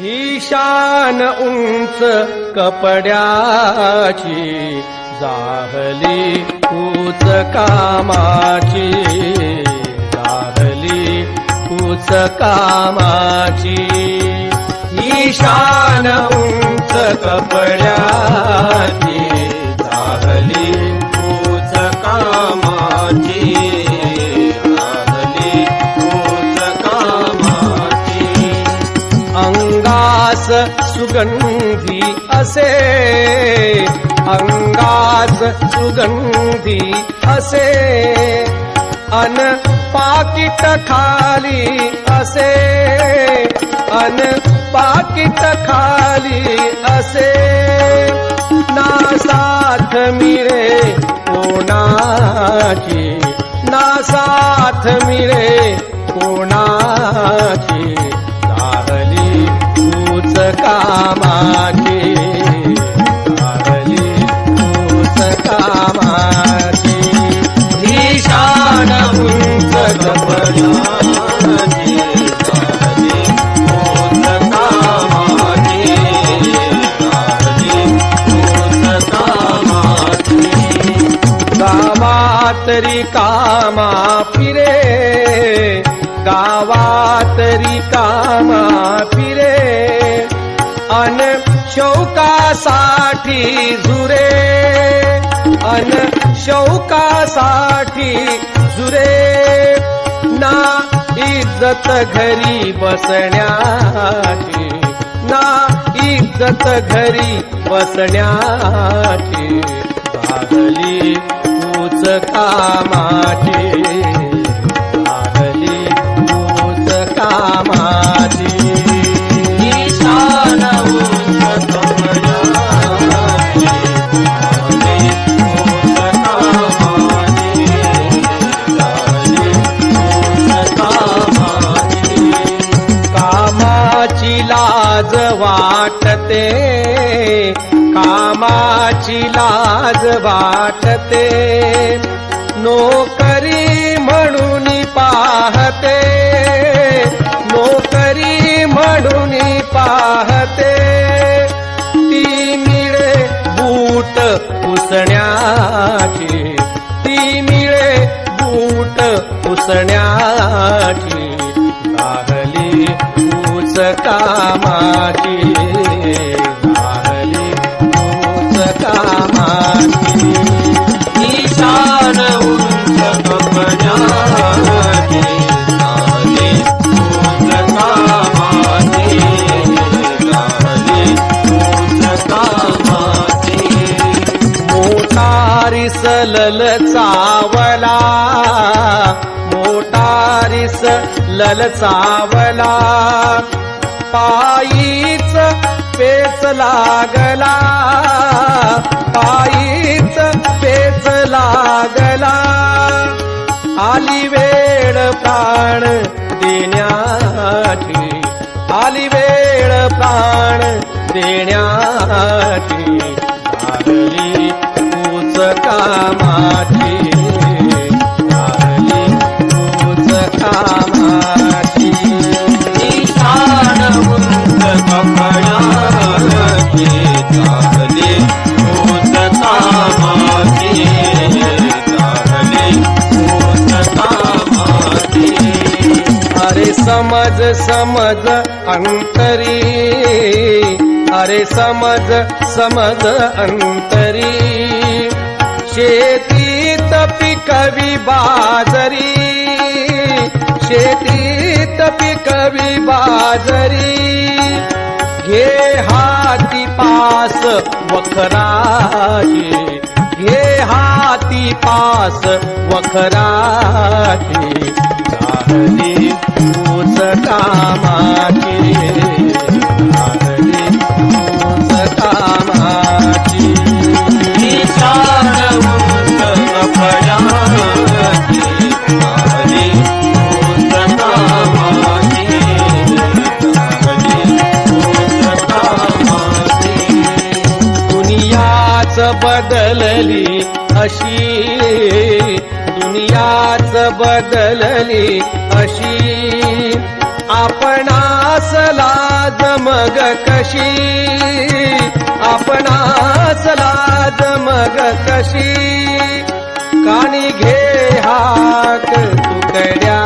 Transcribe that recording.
ईशान उंच कपड्याची जाहली कूच कामाची जाहली कूच कामाची. ईशान उंच कपड्याची सुगंधी असे अंगास सुगंधी असे अन पाकिट खाली असे अन पाकिट खाली असे. ना साथ मिळे कोणाची ना साथ मिळे कोणाची. कामाची कामाची ईशान उंच कपड्याची कामा फिरे गावात कामा शौकासाठी झुरे अन शौकासाठी झुरे. ना इज्जत घरी बसण्याची ना इज्जत घरी बसण्याची. लागली तूच कामाची लागली तूच कामा लाज वाटते कामाची लाज वाटते. नोकरी म्हणून पाहते नोकरी म्हणून पाहते. ती मिळे बूट पुसण्याची ती मिळे बूट पुसण्या कामाची लागली तूच कामाची ईशान उंच तूच कामाची तूच कामाची मोटारीस लल चावला मोटारीस ललचावला पेच लागला. पायीच पेच लागला. आली वेळ प्राण देण्याची आली वेळ प्राण देण्याची आली तूच कामाची. अरे समज समज अंतरी. अरे समज समज अंतरी. शेतीत पिकवी बाजरी. शेतीत पिकवी बाजरी. घे हाती पास वखराची. घे हाती पास वखराती चाहली तूच कामाची बदलली अशी दुनियाच बदलली अशी आपणास लाज मग कशी? आपणास लाज मग कशी? कानी घे हाक तुकड्या